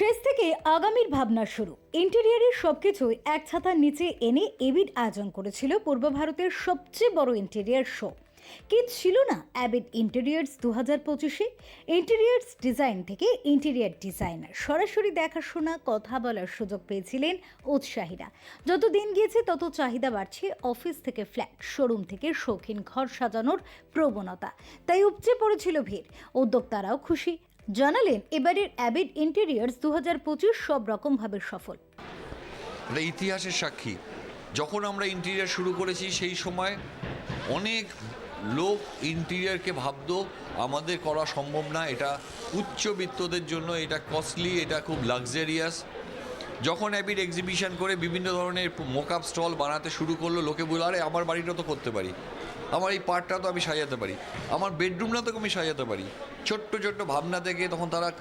শেষ থেকে আগামীর ভাবনা শুরু। ইন্টেরিয়ারের সবকিছু এক ছাতার নিচে এনে এবিড আয়োজন করেছিল পূর্ব ভারতের সবচেয়ে বড় ইন্টেরিয়ার শো। কি ছিল না অ্যাবিড ইন্টেরিয়ার্স দু হাজার পঁচিশে? ইন্টেরিয়ার্স ডিজাইন থেকে ইন্টেরিয়ার ডিজাইনার সরাসরি দেখাশোনা, কথা বলার সুযোগ পেয়েছিলেন উৎসাহীরা। যত দিন গিয়েছে, তত চাহিদা বাড়ছে অফিস থেকে ফ্ল্যাট, শোরুম থেকে শৌখিন ঘর সাজানোর প্রবণতা। তাই উপচে পড়েছিল ভিড়। উদ্যোক্তারাও খুশি জানালেন, এবারের অ্যাবিড ইন্টেরিয়ার্স দু হাজার পঁচিশ সব রকমভাবে সফল। এটা ইতিহাসের সাক্ষী। যখন আমরা ইন্টেরিয়ার শুরু করেছি, সেই সময় অনেক লোক ইন্টেরিয়ারকে ভাবতো, আমাদের করা সম্ভব না, এটা উচ্চবিত্তদের জন্য, এটা কস্টলি এটা খুব লাক্সারিয়াস যখন অ্যাবিড এক্সিবিশন করে বিভিন্ন ধরনের মোকআপ স্টল বানাতে শুরু করল, লোকে বলল, আরে, আমার বাড়িটা তো করতে পারি। আমার এই পার্টটা তো আমি সাজাতে পারি। আমার বেডরুমটা তো আমি সাজাতে পারি। ছোট্ট ছোট্ট ভাবনা থেকে তখন তারা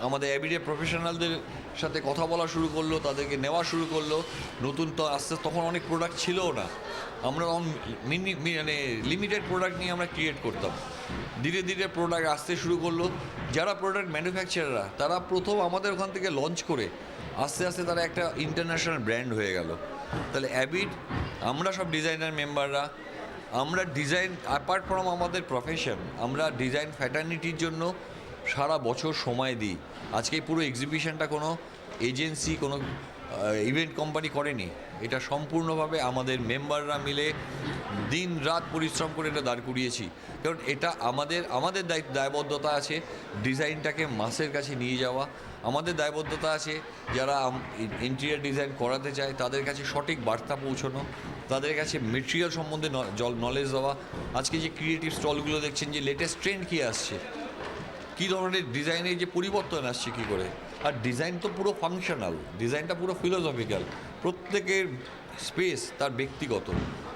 আমাদের অ্যাবিডে প্রফেশনালদের সাথে কথা বলা শুরু করল, তাদেরকে নেওয়া শুরু করল। নতুন তো আস্তে, তখন অনেক প্রোডাক্ট ছিলও না। আমরা মিনি মানে লিমিটেড প্রোডাক্ট নিয়ে আমরা ক্রিয়েট করতাম। ধীরে ধীরে প্রোডাক্ট আসতে শুরু করল। যারা প্রোডাক্ট ম্যানুফ্যাকচারাররা তারা প্রথম আমাদের ওখান থেকে লঞ্চ করে আস্তে আস্তে তারা একটা ইন্টারন্যাশনাল ব্র্যান্ড হয়ে গেল। তাহলে অ্যাবিড আমরা সব ডিজাইনার মেম্বাররা আমরা ডিজাইন অ্যাপার্ট ফ্রম আমাদের প্রফেশন আমরা ডিজাইন ফ্যাটার্নিটির জন্য সারা বছর সময় দিই। আজকে পুরো এক্সিবিশনটা কোনো এজেন্সি কোনো ইভেন্ট কোম্পানি করেনি। এটা সম্পূর্ণভাবে আমাদের মেম্বাররা মিলে দিন রাত পরিশ্রম করে এটা দাঁড় করিয়েছি। কারণ এটা আমাদের আমাদের দায়িত্ব, দায়বদ্ধতা আছে ডিজাইনটাকে মাসের কাছে নিয়ে যাওয়া। আমাদের দায়বদ্ধতা আছে যারা ইন্টেরিয়ার ডিজাইন করাতে চায়, তাদের কাছে সঠিক বার্তা পৌঁছানো, তাদের কাছে মেটেরিয়াল সম্বন্ধে জল নলেজ দেওয়া। আজকে যে ক্রিয়েটিভ স্টলগুলো দেখছেন, যে লেটেস্ট ট্রেন্ড কী আসছে, কী ধরনের ডিজাইনের যে পরিবর্তন আসছে কী করে? আর ডিজাইন তো পুরো ফাংশনাল ডিজাইনটা পুরো ফিলোসফিক্যাল প্রত্যেকের স্পেস তার ব্যক্তিগত।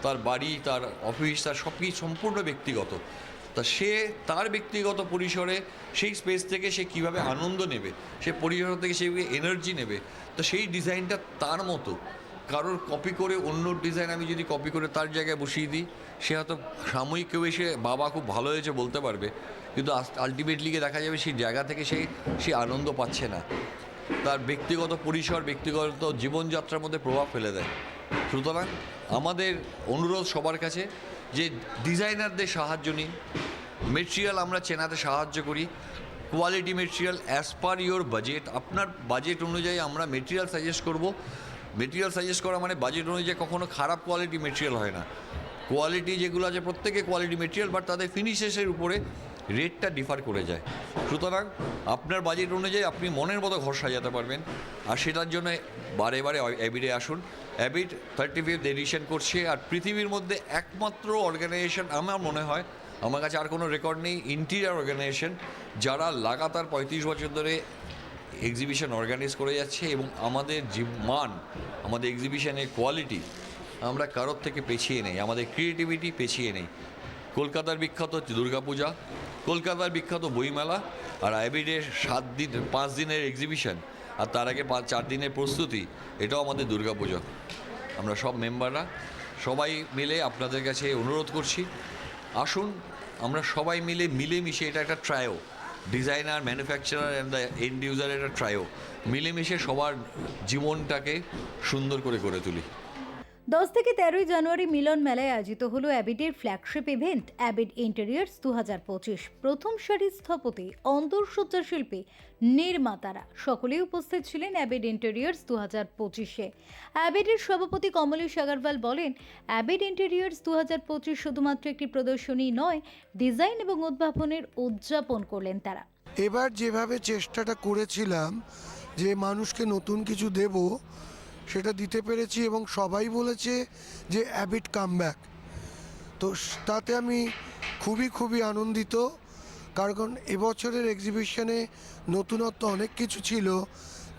তার বাড়ি, তার অফিস তার সব কিছু সম্পূর্ণ ব্যক্তিগত। তা সে তার ব্যক্তিগত পরিসরে সেই স্পেস থেকে সে কীভাবে আনন্দ নেবে, সে পরিসর থেকে সে এনার্জি নেবে, তো সেই ডিজাইনটা তার মতো। কারোর কপি করে অন্য ডিজাইন আমি যদি কপি করে তার জায়গায় বসিয়ে দিই, সে হয়তো সাময়িক কেউ এসে বাবা খুব ভালো হয়েছে বলতে পারবে, কিন্তু আলটিমেটলি দেখা যাবে সেই জায়গা থেকে সে সে আনন্দ পাচ্ছে না। তার ব্যক্তিগত পরিসর, ব্যক্তিগত জীবনযাত্রার মধ্যে প্রভাব ফেলে দেয়। সুতরাং আমাদের অনুরোধ সবার কাছে যে ডিজাইনারদের সাহায্য নিন। মেটেরিয়াল আমরা চেনাতে সাহায্য করি। Quality material as per your budget আপনার বাজেট অনুযায়ী আমরা মেটেরিয়াল সাজেস্ট করব। মেটেরিয়াল সাজেস্ট করা মানে বাজেট অনুযায়ী কখনো খারাপ কোয়ালিটি মেটেরিয়াল হয় না। কোয়ালিটি যেগুলো আছে, প্রত্যেকে কোয়ালিটি মেটেরিয়াল বাট তাদের ফিনিশেসের উপরে রেটটা ডিফার করে যায়। সুতরাং আপনার বাজেট অনুযায়ী আপনি মনের মতো ঘর সাজাতে পারবেন। আর সেটার জন্য বারে বারে অ্যাবিডে আসুন। অ্যাবিড থার্টি ফিফথ এডিশন করছে, আর পৃথিবীর মধ্যে একমাত্র অর্গানাইজেশন আমার মনে হয়, আমার কাছে আর কোনো রেকর্ড নেই ইন্টিরিয়ার অর্গানাইজেশন যারা লাগাতার পঁয়ত্রিশ বছর ধরে এক্সিবিশন অর্গানাইজ করে যাচ্ছে এবং আমাদের যে মান, আমাদের এক্সিবিশনের কোয়ালিটি আমরা কারোর থেকে পেছিয়ে নেই, আমাদের ক্রিয়েটিভিটি পেছিয়ে নেই। কলকাতার বিখ্যাত হচ্ছে দুর্গাপূজা, কলকাতার বিখ্যাত বইমেলা আর আইবিডের সাত দিন, পাঁচ দিনের এক্সিবিশন আর তার আগে পাঁচ, চার দিনের প্রস্তুতি, এটাও আমাদের দুর্গাপুজো। আমরা সব মেম্বাররা সবাই মিলে আপনাদের কাছে অনুরোধ করছি, আসুন আমরা সবাই মিলে, মিলেমিশে এটা একটা trio designer manufacturer and the end user একটা ট্রায়ো মিলেমিশে সবার জীবনটাকে সুন্দর করে গড়ে তুলি। দশ থেকে তেরোই জানুয়ারি মিলন মেলায় আয়োজিত হলো অ্যাবিডের ফ্ল্যাগশিপ ইভেন্ট, অ্যাবিড ইন্টেরিয়ার্স দু হাজার পঁচিশ। প্রথম সারির স্থপতি, অন্তঃসজ্জা শিল্পী, নির্মাতারা সকলেই উপস্থিত ছিলেন অ্যাবিড ইন্টেরিয়ার্স দু হাজার পঁচিশে। অ্যাবিডের সভাপতি কমলেশ আগারওয়াল বলেন, অ্যাবিড ইন্টেরিয়ার্স দু হাজার পঁচিশ শুধুমাত্র একটি প্রদর্শনী নয়, ডিজাইন এবং উদ্ভাবনের উদযাপন করলেন তারা। এবার যেভাবে চেষ্টাটা করেছিলাম যে মানুষকে নতুন কিছু দেব সেটা দিতে পেরেছি এবং সবাই বলেছে যে অ্যাবিট কামব্যাক তো তাতে আমি খুবই খুবই আনন্দিত, কারণ এবছরের এক্সিবিশনে নতুনত্ব অনেক কিছু ছিল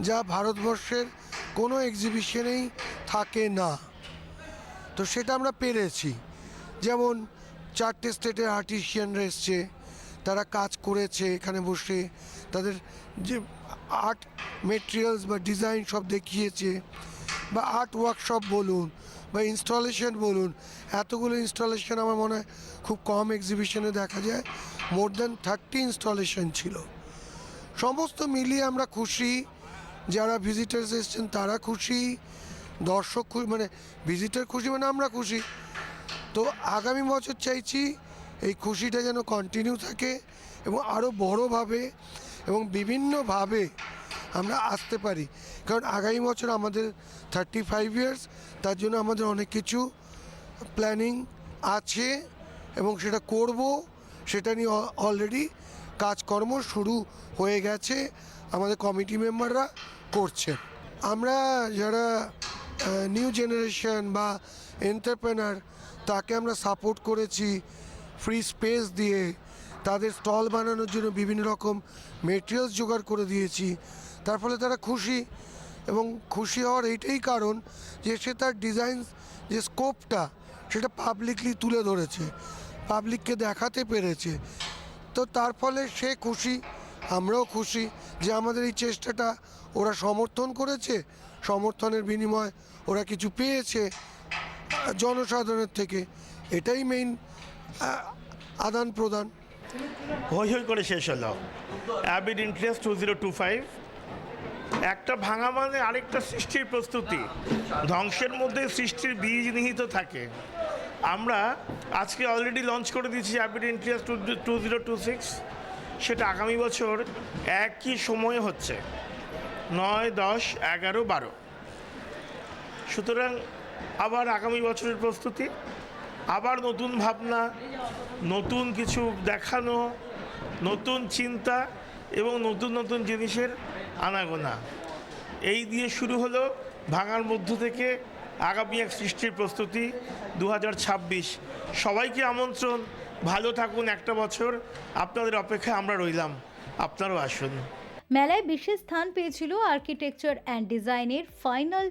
যা ভারতবর্ষের কোনো এক্সিবিশনেই থাকে না। তো সেটা আমরা পেরেছি। যেমন চারটে স্টেটের আর্টিশিয়ানরা এসছে, তারা কাজ করেছে এখানে বসে, তাদের যে আর্ট মেটেরিয়ালস বা ডিজাইন সব দেখিয়েছে। বা আর্ট ওয়ার্কশপ বলুন বা ইনস্টলেশন বলুন, এতগুলো ইনস্টলেশন আমার মনে হয় খুব কম এক্সিবিশনে দেখা যায়। মোর দ্যান থার্টি ইনস্টলেশন ছিল। সমস্ত মিলিয়ে আমরা খুশি। যারা ভিজিটার্স এসছেন তারা খুশি। দর্শক খুশি মানে ভিজিটার খুশি মানে আমরা খুশি। তো আগামী বছর চাইছি এই খুশিটা যেন কন্টিনিউ থাকে এবং আরও বড়োভাবে এবং বিভিন্নভাবে আমরা আসতে পারি। কারণ আগামী বছর আমাদের থার্টি ফাইভ ইয়ার্স তার জন্য আমাদের অনেক কিছু প্ল্যানিং আছে এবং সেটা করব। সেটা নিয়ে অলরেডি কাজকর্ম শুরু হয়ে গেছে। আমাদের কমিটি মেম্বাররা করছে। আমরা যারা নিউ জেনারেশন বা এন্টারপ্রেনার তাকে আমরা সাপোর্ট করেছি ফ্রি স্পেস দিয়ে। তাদের স্টল বানানোর জন্য বিভিন্ন রকম মেটেরিয়ালস জোগাড় করে দিয়েছি। তার ফলে তারা খুশি এবং খুশি হওয়ার এইটাই কারণ যে সে তার ডিজাইন যে স্কোপটা সেটা পাবলিকলি তুলে ধরেছে পাবলিককে দেখাতে পেরেছে। তো তার ফলে সে খুশি, আমরাও খুশি যে আমাদের এই চেষ্টাটা ওরা সমর্থন করেছে, সমর্থনের বিনিময় ওরা কিছু পেয়েছে জনসাধারণের থেকে। এটাই মেইন আদান প্রদান হই হই করে শেষ হলো। Avid interest two zero two five একটা ভাঙা মানে আরেকটা সৃষ্টির প্রস্তুতি। ধ্বংসের মধ্যে সৃষ্টির বীজ নিহিত থাকে। আমরা আজকে অলরেডি লঞ্চ করে দিয়েছি avid interest two two zero two six সেটা আগামী বছর একই সময়ে হচ্ছে। নয়, দশ, এগারো, বারো। সুতরাং আবার আগামী বছরের প্রস্তুতি। আবার নতুন ভাবনা, নতুন কিছু দেখানো, নতুন চিন্তা এবং নতুন নতুন জিনিসের আনাগোনা। এই দিয়ে শুরু হলো ভাঙার মধ্য থেকে আগামী এক সৃষ্টির প্রস্তুতি দু হাজার ছাব্বিশ। সবাইকে আমন্ত্রণ, ভালো থাকুন একটা বছর, আপনাদের অপেক্ষায় আমরা রইলাম। আপনারও আসুন। মেলায় বিশেষ স্থান পেয়েছিল আর্কিটেকচার অ্যান্ড ডিজাইনের ফাইনাল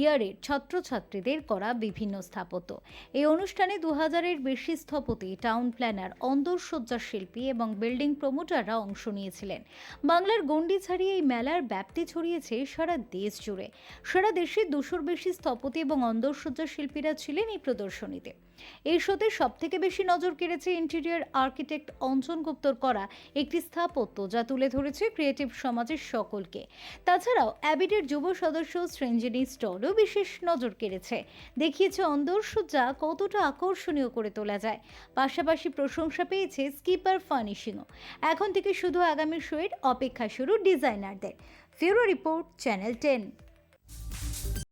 ইয়ারের ছাত্রছাত্রীদের করা বিভিন্ন স্থাপত্য। এই অনুষ্ঠানে দু হাজারের বেশি স্থপতি, টাউন প্ল্যানার অন্দরসজ্জা শিল্পী এবং বিল্ডিং প্রমোটাররা অংশ নিয়েছিলেন। বাংলার গণ্ডি ছাড়িয়ে এই মেলার ব্যাপ্তি ছড়িয়েছে সারা দেশ জুড়ে। সারা দেশে দুশোর বেশি স্থপতি এবং অন্দরসজ্জা শিল্পীরা ছিলেন এই প্রদর্শনীতে। এই শোতে সব থেকে বেশি নজর কেড়েছে ইন্টেরিয়ার আর্কিটেক্ট অঞ্জন গুপ্তর করা একটি স্থাপত্য, যা তুলে ধরেছে ক্রিয়েটিভ সমাজের সকলকে। তাছাড়াও অ্যাবিডের যুব সদস্য শ্রেঞ্জিনী স্টলও বিশেষ নজর কেড়েছে। দেখিয়েছে অন্দরসজ্জা কতটা আকর্ষণীয় করে তোলা যায়। পাশাপাশি প্রশংসা পেয়েছে স্কিপার ফার্নিশিংও। এখন থেকে শুধু আগামী শোয়ের অপেক্ষা শুরু ডিজাইনারদের। ফিউরো রিপোর্ট চ্যানেল টেন।